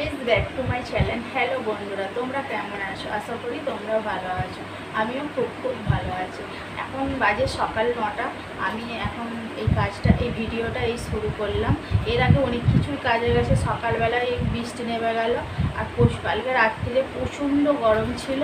Please back to my channel hello বন্ধুরা, তোমরা কেমন আছো? আশা করি তোমরাও ভালো আছো। আমিও খুব খুব ভালো আছি। এখন বাজে সকাল নটা। আমি এখন এই কাজটা, এই ভিডিওটা এই শুরু করলাম। এর আগে অনেক কিছুই কাজে গেছে। সকালবেলায় এই বৃষ্টি নেমে গেল। আর পশু কালকে রাত্রিরে প্রচণ্ড গরম ছিল।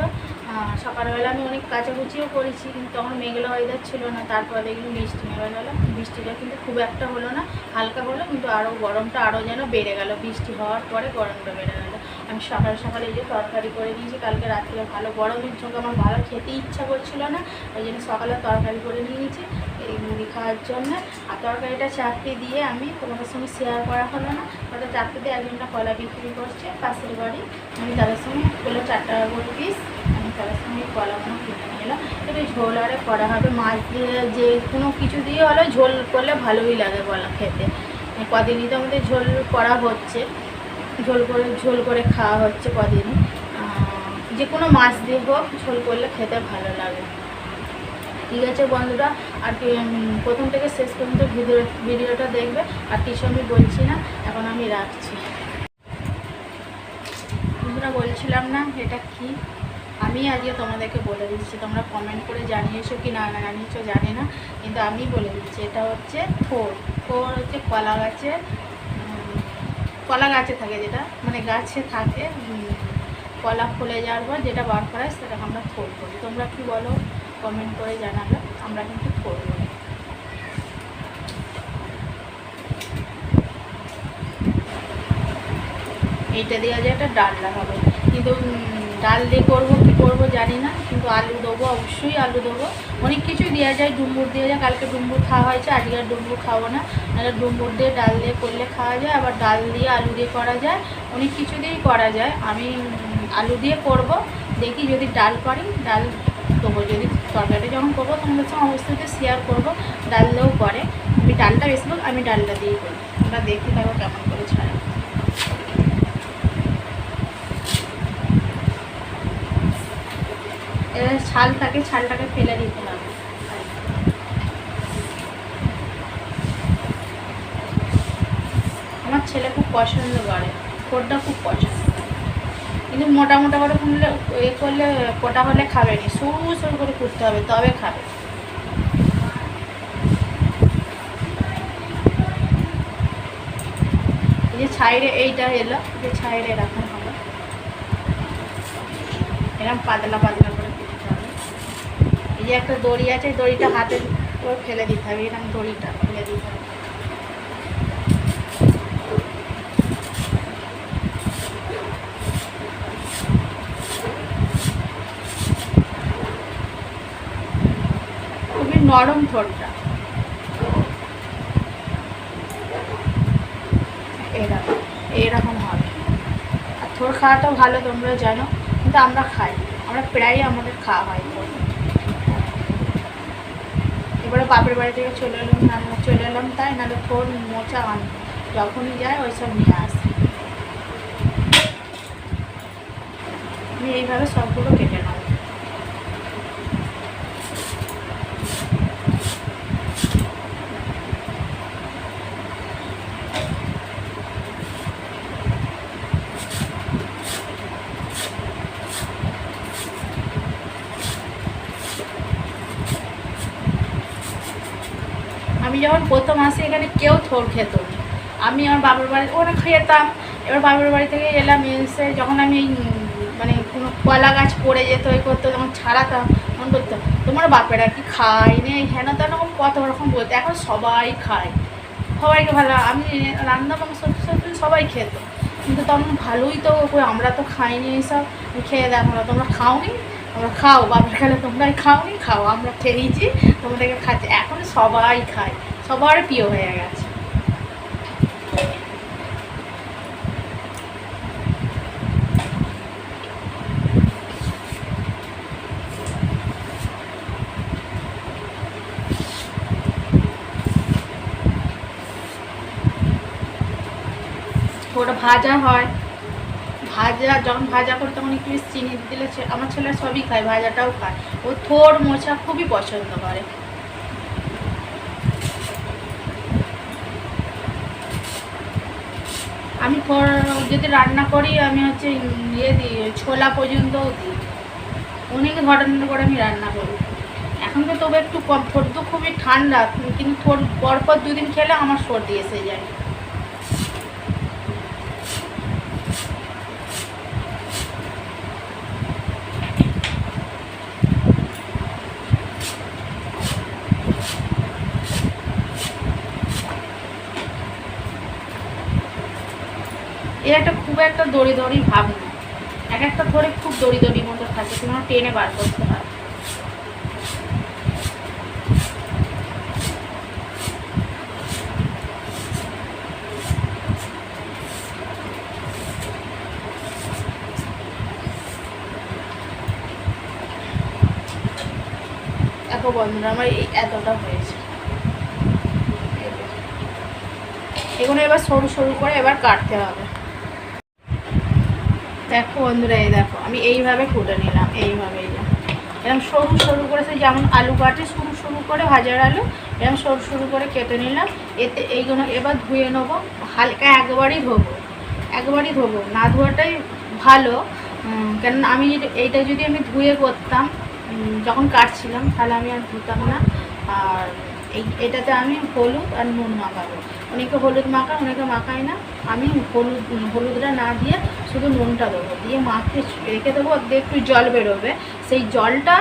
সকালবেলা আমি অনেক কাচাকুচিও করেছি, কিন্তু তখন মেঘলা ওয়েদার ছিল না, তারপরে দেখলাম বৃষ্টি গেল বৃষ্টিটা কিন্তু খুব একটা হলো না, হালকা হলো, কিন্তু আরও গরমটা আরও যেন বেড়ে গেল, বৃষ্টি হওয়ার পরে গরমটা বেড়ে গেল। আমি সকাল সকালে এই যে তরকারি করে নিয়েছি কালকে রাত্রে ভালো গরমের সঙ্গে আমার ভালো খেতে ইচ্ছা করছিল না ওই জন্য সকালে তরকারি করে নিয়েছি, এই মুড়ি খাওয়ার জন্য, আর তরকারিটা চারটে দিয়ে আমি তোমাদের সঙ্গে শেয়ার করা হলো না, ওটা চারটে দিয়ে একজনটা কলা বিক্রি করছে পাশের বাড়ি, আমি তাদের সঙ্গে হলো চার টাকা করে পিস তাদের সঙ্গে কলাগুলো কিনে নিয়ে এলাম। এবার ঝোল আরে করা হবে। মাছ দিয়ে যে কোনো কিছু দিয়ে হলে, ঝোল করলে ভালোই লাগে বলা খেতে। কদিনই তো আমাদের ঝোল করা হচ্ছে। ঝোল করে ঝোল করে খাওয়া হচ্ছে কদিনই। যে কোনো মাছ দিয়ে হোক, ঝোল করলে খেতে ভালো লাগে। ঠিক আছে বন্ধুরা, আর প্রথম থেকে শেষ পর্যন্ত ভিডিও, ভিডিওটা দেখবে। আর কিছু আমি বলছি না, এখন আমি রাখছি। বন্ধুরা বলছিলাম না, এটা কি? আমি আজকে তোমাদেরকে বলে দিচ্ছি, তোমরা কমেন্ট করে জানিয়েছো কি না জানিয়েছো জানি না, কিন্তু আমি বলে দিচ্ছি, এটা হচ্ছে থোর থোর হচ্ছে কলা গাছে কলা গাছে থাকে যেটা মানে গাছে থাকে কলা ফুলে যাওয়ার পর যেটা বার করায় সেটাকে আমরা থোর করি তোমরা কি বলো কমেন্ট করে জানাবে, আমরা কিন্তু থোর করি এইটা দেওয়া যায় একটা ডালনা হবে। কিন্তু ডাল দিয়ে করব, কী করব জানি না, কিন্তু আলু দেবো, অবশ্যই আলু দেবো। অনেক কিছুই দেওয়া যায় ডুম্বুর দিয়ে যায়, কালকে ডুম্বুর খাওয়া হয়েছে, আজকে আর ডুম্বুর খাব না। নাহলে ডুম্বুর দিয়ে ডাল দিয়ে করলে খাওয়া যায়, আবার ডাল দিয়ে আলু দিয়ে করা যায়, অনেক কিছু দিয়েই করা যায়। আমি আলু দিয়ে করব, দেখি যদি ডাল পারি, ডাল দেবো। যদি তরকারি যখন করব তোমাদের সঙ্গে অবশ্যই শেয়ার করব, ডাল দিয়েও করে। আমি ডালটা বেশিরভাগ আমি ডালটা দিয়েই করি। আমরা দেখি তারপর কেমন করে ছাড়া এবার ছাল থাকে, ছালটাকে ফেলে দিতে হবে। আমার ছেলে খুব পছন্দ করে কোটটা খুব পছন্দ কিন্তু মোটা মোটা করে খুললে এ করলে কোটা হলে খাবে নি। সরু সরু করে কুটতে হবে, তবে খাবে। এই যে ছাইরে এইটা এলো যে ছাইরে এরকম হবে। এরকম পাতলা পাতলা এই যে একটা দড়ি আছে দড়িটা হাতে করে ফেলে দিতে হবে। এরকম দড়িটা ফেলে দিতে হবে। খুবই নরম থোরটা এরকম এরকম হবে। আর থোর খাওয়াটাও ভালো, তোমরা জানো। কিন্তু আমরা খাই আমরা প্রায়ই আমাদের খাওয়া হয়। এবারে বাপের বাড়ি থেকে চলে এলাম, না, চলে এলাম তাই, নাহলে ফোন মোচা আন যখনই যায়, ওইসব নিয়ে আসি। আমি এইভাবে সবগুলো কেটে নেব আমি যখন প্রথম আসি এখানে কেউ থোর খেত আমি আমার বাবার বাড়ি ওখানে খেতাম। এবার বাবার বাড়ি থেকে এলাম, এসে যখন আমি মানে কোনো কলা গাছ পড়ে যেত ওই করতো যখন ছাড়াতাম, তখন বলতো, তোমার বাপেরা কি খায় নে? হেন তেন কত রকম বলতো। এখন সবাই খায়। সবাইকে ভালো আমি রান্না সত্যি সত্যি সবাই খেত। কিন্তু তখন ভালোই তো আমরা তো খাইনি এইসব খেয়ে দেখো না তোমরা খাওনি? আমরা খাও, বাপের খেলে তোমরাই খাওনি, খাও। আমরা খেয়েছি, তোমাদেরকে খাচ্ছি। এখন সবাই খায়। সবার প্রিয় হয়ে গেছে। ওটা ভাজা হয়। ভাজা, যখন ভাজা করে তখন একটু চিনি দিলে আমার ছেলে সবই খায়, ভাজাটাও খায়। ও থোর মোচা খুবই পছন্দ করে। আমি যদি রান্না করি, আমি হচ্ছে ইয়ে দিই, ছোলা পর্যন্তও দিই। অনেক ঘটনা করে আমি রান্না করি। এখন তো তবে একটু কম, ঠোঁট তো খুবই ঠান্ডা, কিন্তু পরপর দুদিন খেলে আমার সর্দি এসে যায় এ একটা দড়ি দড়ি ভাব না এক একটা ধরে খুব দড়ি দড়ি মতো থাকে, তোমার টেনে বার করতে হয়। দেখো আমার এই এতটা হয়েছে। এগুলো এবার সরু সরু করে এবার কাটতে হবে। দেখো বন্ধুরা, এই দেখো, আমি এইভাবে কুটে নিলাম এইভাবে এরকম সরু সরু করে, সেই যেমন আলু কাটে, সরু সরু করে ভাজার আলু এরকম সরু সরু করে কেটে নিলাম। এতে এইগুলো এবার ধুয়ে নেব, হালকা একবারই ধোবো একবারই ধোবো। না ধোয়াটাই ভালো কেননা আমি এইটা যদি আমি ধুয়ে করতাম যখন কাটছিলাম, তাহলে আমি আর ধুতাম না। আর এই এটাতে আমি হলুদ আর নুন মাখাবো। অনেকে হলুদ মাখায়, অনেকে মাখায় না। আমি হলুদ, হলুদটা না দিয়ে শুধু নুনটা দেবো। দিয়ে মাখতে রেখে দেবো, দিয়ে একটু জল বেরোবে। সেই জলটা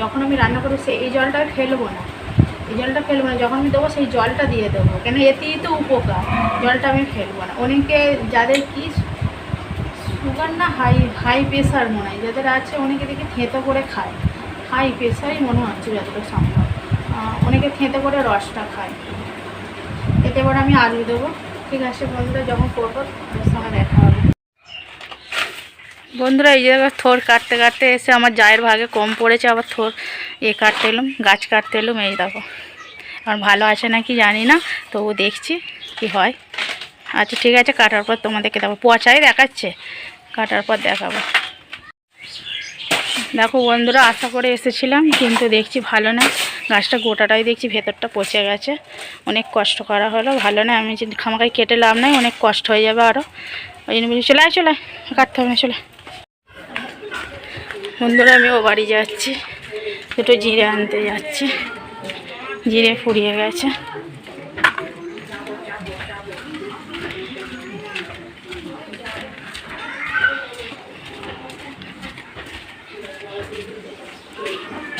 যখন আমি রান্না করব সেই এই জলটা ফেলব না। এই জলটা ফেলব না। যখন আমি দেবো, সেই জলটা দিয়ে দেবো। কেন? এতেই তো উপকার। জলটা আমি ফেলব না। অনেকে যাদের কি সুগার না হাই হাই প্রেশার মনে হয়, যাদের আছে, অনেকে দেখি থেঁতো করে খায়। হাই প্রেশারই মনে হচ্ছে যতটা সম্ভব। অনেকে থেঁতো করে রসটা খায়। এতে এবার আমি আলু দেবো। ঠিক আছে বন্ধুরা, যখন করব সঙ্গে দেখা হবে। বন্ধুরা, এই জায়গায় থোর কাটতে কাটতে এসে আমার জায়ের ভাগে কম পড়েছে, আবার থোর এ কাটতে এলুম, গাছ কাটতে এলুম, এই দেখো। আর ভালো আছে নাকি জানি না, তবু দেখছি কি হয়। আচ্ছা ঠিক আছে, কাটার পর তোমাদেরকে দেখাবো। পচাই দেখাচ্ছে, কাটার পর দেখাবো। দেখো বন্ধুরা, আশা করে এসেছিলাম, কিন্তু দেখছি ভালো না। গাছটা গোটাটাই দেখছি, ভেতরটা পচে গেছে। অনেক কষ্ট করা হলো। ভালো না আমি যদি খামাখাই কেটে লাভ নাই, অনেক কষ্ট হয়ে যাবে আরও ওই জন্য বলছি, চলে আয়, চলে কাটতে হবে না, চলে বন্ধুরা, আমি ও বাড়ি যাচ্ছি। দুটো জিরে আনতে যাচ্ছি। জিরে ফুরিয়ে গেছে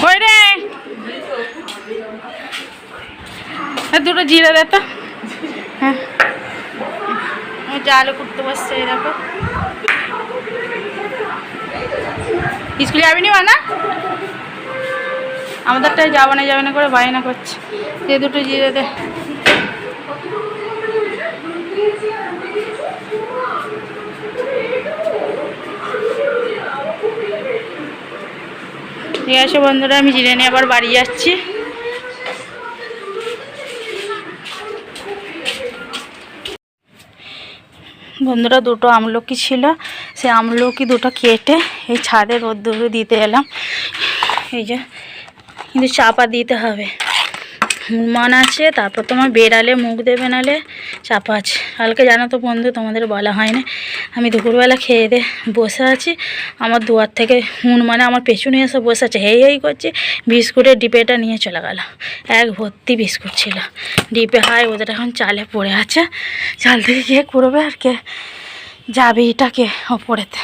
কই রে এ দুটো জিরে দে তো। হ্যাঁ। আমি জালে করতে বসছে দেখো। স্কুলে যাবি নি না আমাদেরটাই যাব না যাবে না করে বায়না করছে। যে দুটো জিরে দে। ঠিক আছে বন্ধুরা আমি জিরে নিয়ে আবার বাড়ি যাচ্ছি। বন্ধুরা দুটো আমলকি ছিল। সে আমলকি দুটো কেটে এই ছাদে রোদ্দুরে দিতে এলাম। এই যে, কিন্তু চাপা দিতে হবে। মান আছে, তারপর তোমার বেড়ালে মুখ দেবে নালে চাপা আছে। কালকে জানো তো বন্ধু, তোমাদের বলা হয় না আমি দুপুরবেলা খেয়ে দে বসে আছি। আমার দুয়ার থেকে হুন মানে আমার পেছনে এসে বসে আছে। হেই হেই করছে, বিস্কুটের ডিপেটা নিয়ে চলে গেল। এক ভর্তি বিস্কুট ছিল। ডিপে হয়, ওদের এখন চালে পড়ে আছে। চাল থেকে কে করবে আর কে যাবে এটাকে ওপরেতে?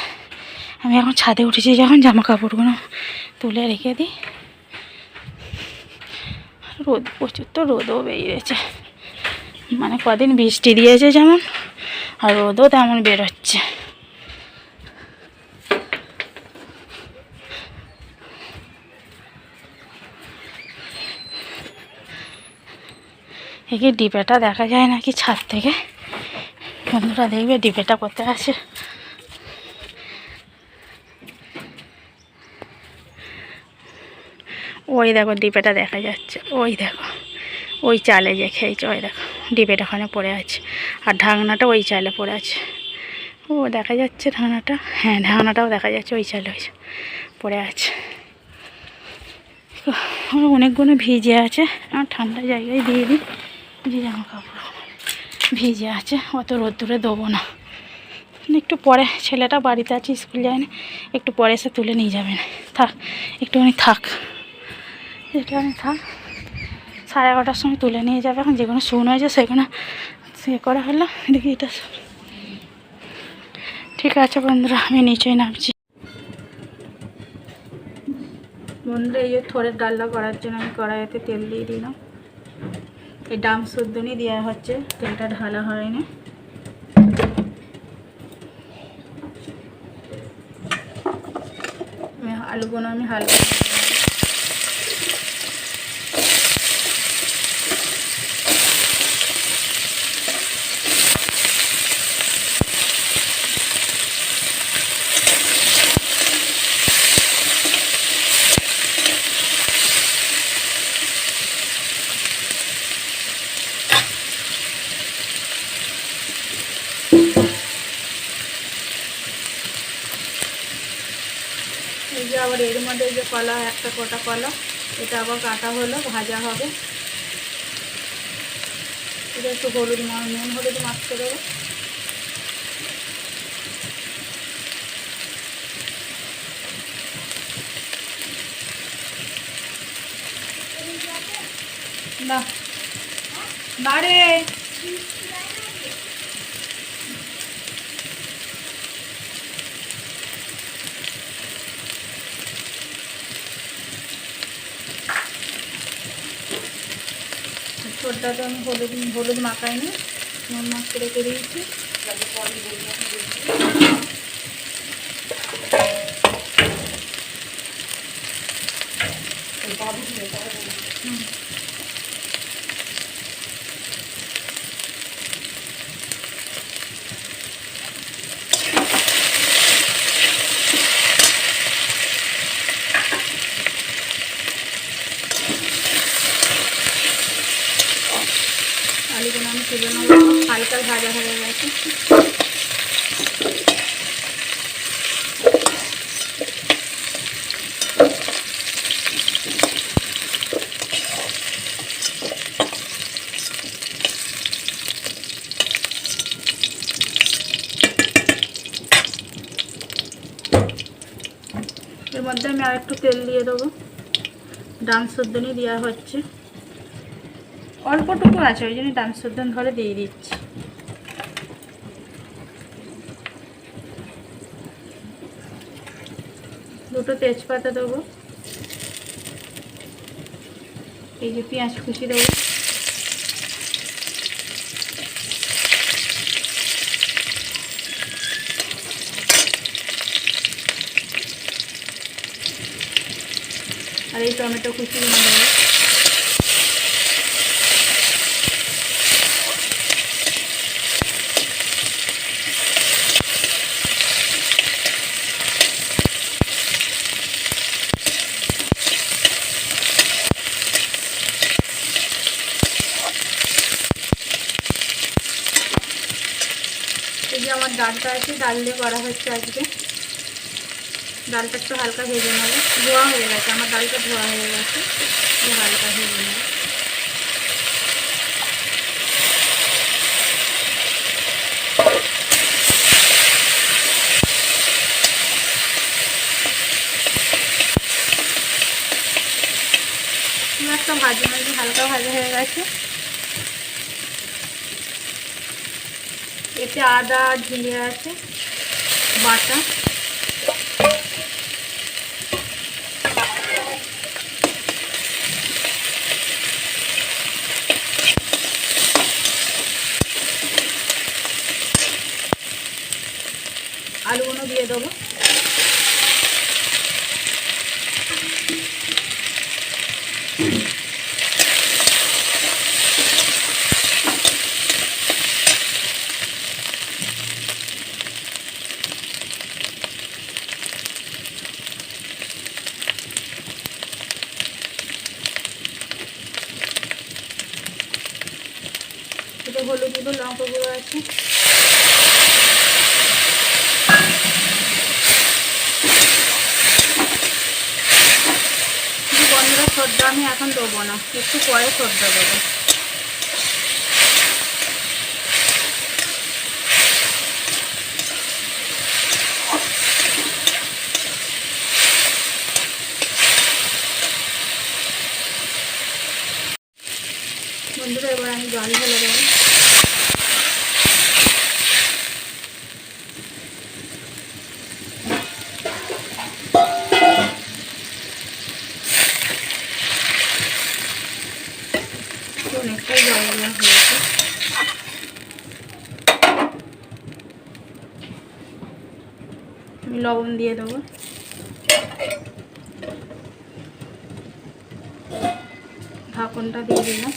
আমি এখন ছাদে উঠেছি, যখন জামা কাপড়গুলো তুলে রেখে দিই। রোদ, প্রচুর তো রোদও বেরিয়েছে। মানে কদিন বৃষ্টি দিয়েছে যেমন, আর রোদও তেমন বেরোচ্ছে। একে ডিপেটা দেখা যায় নাকি ছাদ থেকে? বন্ধুরা দেখবে ডিপেটা করতে আসে ওই দেখো ডিপেটা দেখা যাচ্ছে, ওই দেখো, ওই চালে যে খেয়েছে, ওই দেখো, ডিপেটা ওখানে পড়ে আছে, আর ঢাকনাটা ওই চালে পড়ে আছে। ও, দেখা যাচ্ছে ঢাকনাটা? হ্যাঁ ঢাকনাটাও দেখা যাচ্ছে ওই চালে ওই পড়ে আছে। আমার অনেকগুলো ভিজে আছে, আর ঠান্ডা জায়গায় দিয়ে দিই যে জামা কাপড় ভিজে আছে, অত রোদ্দুরে দেবো না। একটু পরে ছেলেটা বাড়িতে আছে, স্কুল যায় না, একটু পরে এসে তুলে নিয়ে যাবেন থাক, একটুখানি থাক। একটুখানি থাক সাড়ে এগারোটার সময় তুলে নিয়ে যাবে এখন যেখানে শুকনো হয়েছে সেগুলো সে করা হলো দেখি এটা। ঠিক আছে বন্ধুরা, আমি নিচেই নামছি। বন্ধুরা, এই যে থোড়ের ডালনা করার জন্য আমি কড়াইতে তেল দিয়ে দিলাম। এই ডাম শুদ্ধনি দেওয়া হচ্ছে, তেলটা ঢালা হয়নি। আলুগুলো আমি হালকা এই যে আবার এর মধ্যে এই যে কলা, একটা কোটা কলা। এটা আবার কাটা হলো, ভাজা হবে। এটা একটু হলুদ নুন হলুদ মাখতে দেবো। না না রে তো আমি হলুদ হলুদ মাখাইনি নুন মাখতে করে দিয়েছি হুম। আলুগুলো আমি তুলে নেব হালকা ভাজা হয়ে গেছে। এর মধ্যে আমি আর একটু তেল দিয়ে দেবো। ডান সদ্যনি দেওয়া হচ্ছে। অল্পটুকু আছে, ওই জন্য ডান সদ্যন ধরে দিয়ে দিচ্ছি। দুটো তেজপাতা দেবো। এই যে পেঁয়াজ কুচি দেবো। আর এই টমেটো কুচি দেবো। এই যে আমার ডালটা আছে, ডাল দিয়ে করা হচ্ছে আজকে। ডালটা একটু হালকা ভেজে নেব। ধোয়া হয়ে গেছে, আমার ডালটা ধোয়া হয়ে গেছে। হালকা ভেজে নেব। একটা ভাজি মাঝে হালকা ভাজা হয়ে গেছে। এতে আদা ঝিঙে আছে বাটা। আলুগুলো দিয়ে দেবো এটা হলুদ গুঁড়ো লঙ্কা গুঁড়ো আছে কিন্তু বন্ধুরা সর্দা আমি এখন দেবো না একটু পরে সর্দা দেবো আমি লবণ দিয়ে দেবো ঢাকনটা দিয়ে দিলাম?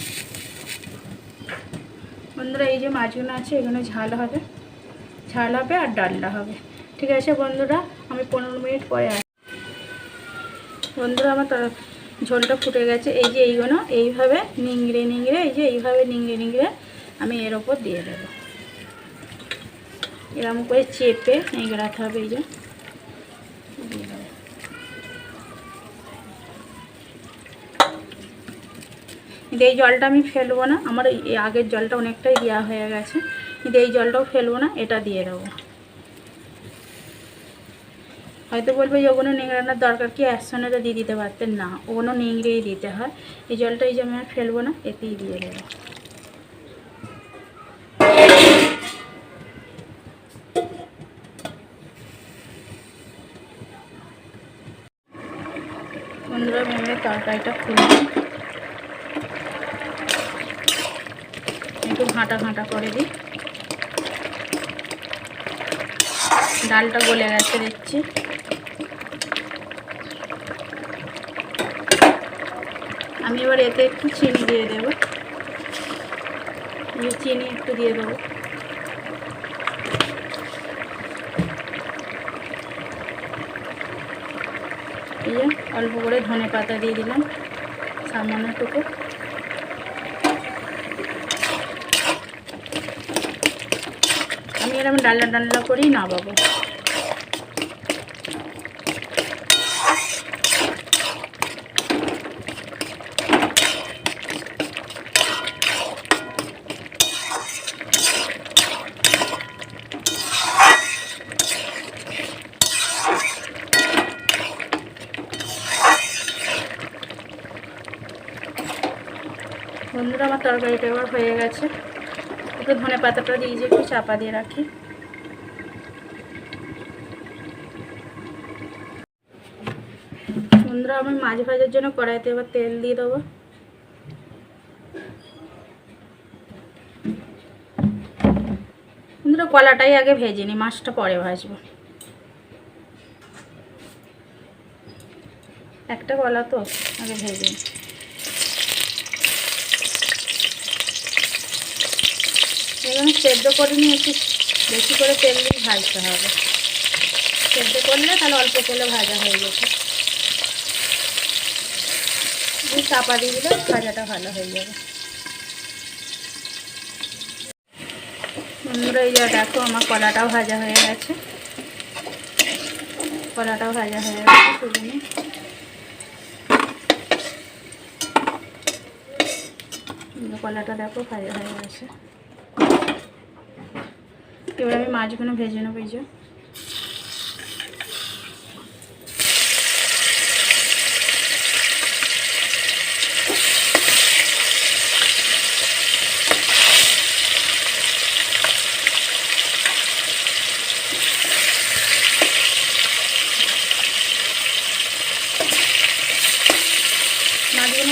বন্ধুরা, এই যে মাছগুলো আছে এখানে ঝাল হবে। ঝাল হবে আর ডালটা হবে। ঠিক আছে বন্ধুরা, আমি পনেরো মিনিট পরে আসি বন্ধুরা, আমার ঝোলটা ফুটে গেছে। এই যে এইগুলো, এইভাবে নিংড়ে নিংড়ে, এই যে এইভাবে নিংড়ে নিংড়ে আমি এর ওপর দিয়ে দেবো। এরকম করে চেপে নিংড়াতে হবে এই যে দিয়ে দেবো। কিন্তু এই জলটা আমি ফেলব না। আমার এই আগের জলটা অনেকটাই দেওয়া হয়ে গেছে। কিন্তু এই জলটাও ফেলব না, এটা দিয়ে দেবো। হয়তো বলব যে ওগুলো নিংড়ানোর দরকার কি? একসঙ্গে তো দিয়ে দিতে পারতেন না। ওগুলো নিংড়েই দিতে হয়। এই জলটা এই যে আমি ফেলব না, এতেই দিয়ে দেবো। বন্ধুরা তরকারিটা খুললাম একটু ঘাঁটা ঘাঁটা করে দিই। ডালটা গলে গেছে, দেখছি। আমি এবার এতে একটু চিনি দিয়ে দেবো। চিনি একটু দিয়ে দেবো। অল্প করে ধনে পাতা দিয়ে দিলাম সামান্যটুকু এরকম ডাল্লা ডাল্লা করেই নামাবো। বন্ধুরা আমার তরকারিটা এবার হয়ে গেছে। একটু ধনে পাতাটা দিয়ে যে একটু চাপা দিয়ে রাখি। বন্ধুরা, আমি মাছ ভাজার জন্য কড়াইতে এবার তেল দিয়ে দেবো। বন্ধুরা, কলাটাই আগে ভেজে নি মাছটা পরে ভাজবো। একটা কলা তো, আগে ভেজে নিই। এখানে সেদ্ধ করে নিয়ে একটু বেশি করে তেল দিয়ে ভাজতে হবে। সেদ্ধ করলে তাহলে অল্প তেলে ভাজা হয়ে দিয়ে চাপা দিয়ে দিলে ভাজাটা ভালো হয়ে যাবে। বন্ধুরা, এই দেখো আমার কলাটাও ভাজা হয়ে গেছে। কলাটাও ভাজা হয়ে গেছে। কলাটা দেখো ভাজা হয়ে গেছে। এবার আমি মাছগুলো ভেজে নেব, এই যে।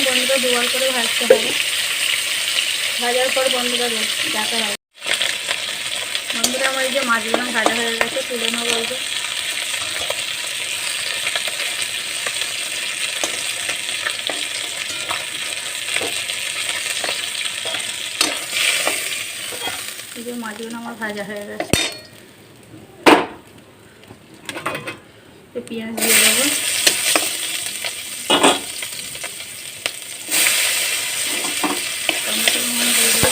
বন্ধুরা দুবার করে ভাজতে হবে। ভাজার পর বন্ধুরা দেখা হবে বন্ধুরা আমার এই যে মাছগুলো ভাজা হয়ে গেছে, তুলে নেব এই যে। যে মাছগুলো আমার ভাজা হয়ে গেছে। পেঁয়াজ দিয়ে দেবো টমেটো নুন দিয়ে দেবো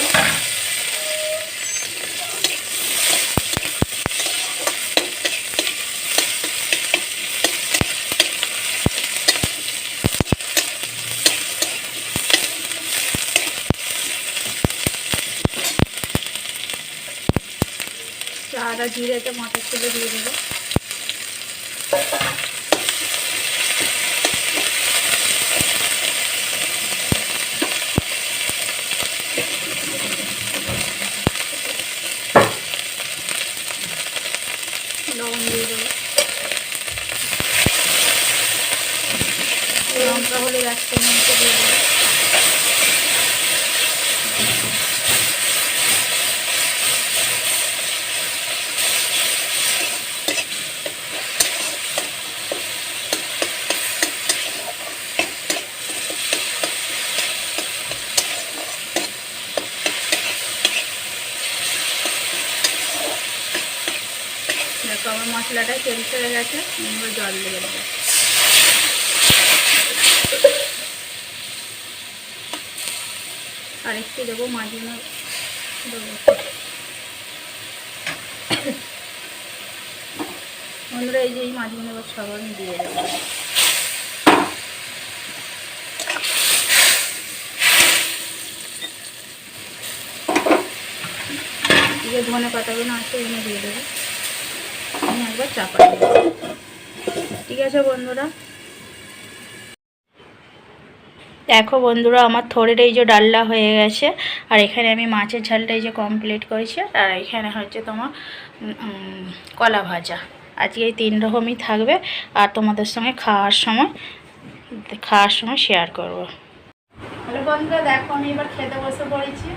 আদা জিরেতে মটর তুলে দিয়ে দেবো লবণ দিয়ে দেবো লঙ্কা হলে একটা মতো দিয়ে দেবো দেখো আমার মশলাটায় তেল ছেড়ে গেছে, এবার জল লেগে দেবো। আর একটু দেবো, মাঝখানে দেবো। বন্ধুরা, এই যে এই মাছগুলো এবার সব আমি দিয়ে দেবো। ধনে পাতাগুলো আছে, এগুলো দিয়ে দেবো। চাপা ঠিক আছে বন্ধুরা? দেখো বন্ধুরা, আমার থোড়ের এই যে ডাল্লা হয়ে গেছে, আর এখানে আমি মাছের ঝালটা এই যে কমপ্লিট করেছি, আর এখানে হচ্ছে তোমার কলা ভাজা। আজকে এই তিন রকমই থাকবে, আর তোমাদের সঙ্গে খাওয়ার সময় খাওয়ার সময় শেয়ার করব। হ্যালো বন্ধুরা, দেখো আমি এবার খেতে বসে পড়েছি।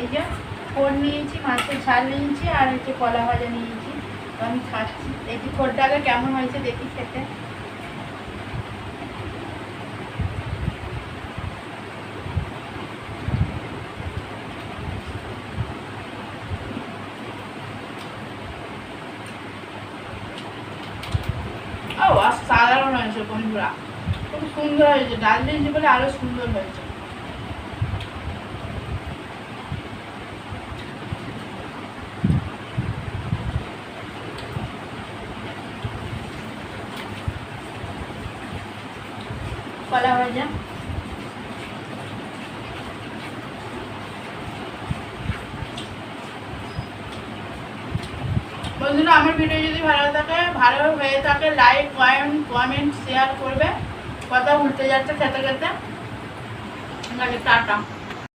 এই যে ফোড় নিয়েছি, মাছের ঝাল নিয়েছি, আর হচ্ছে কলা ভাজা নিয়েছি। আমি খাচ্ছি। দেখি ফোড়টা আগে কেমন হয়েছে, দেখি খেতে। ও সাধারণ হয়েছে বন্ধুরা। খুব সুন্দর হয়েছে। ডাল বলে আরও সুন্দর হয়েছে কলা ভাজা বন্ধুরা আমার ভিডিও যদি ভালো থাকে ভালো হয়ে থাকে লাইক কমেন্ট শেয়ার করবে। কথা উল্টে যাচ্ছে খেতে খেতে। টাটা।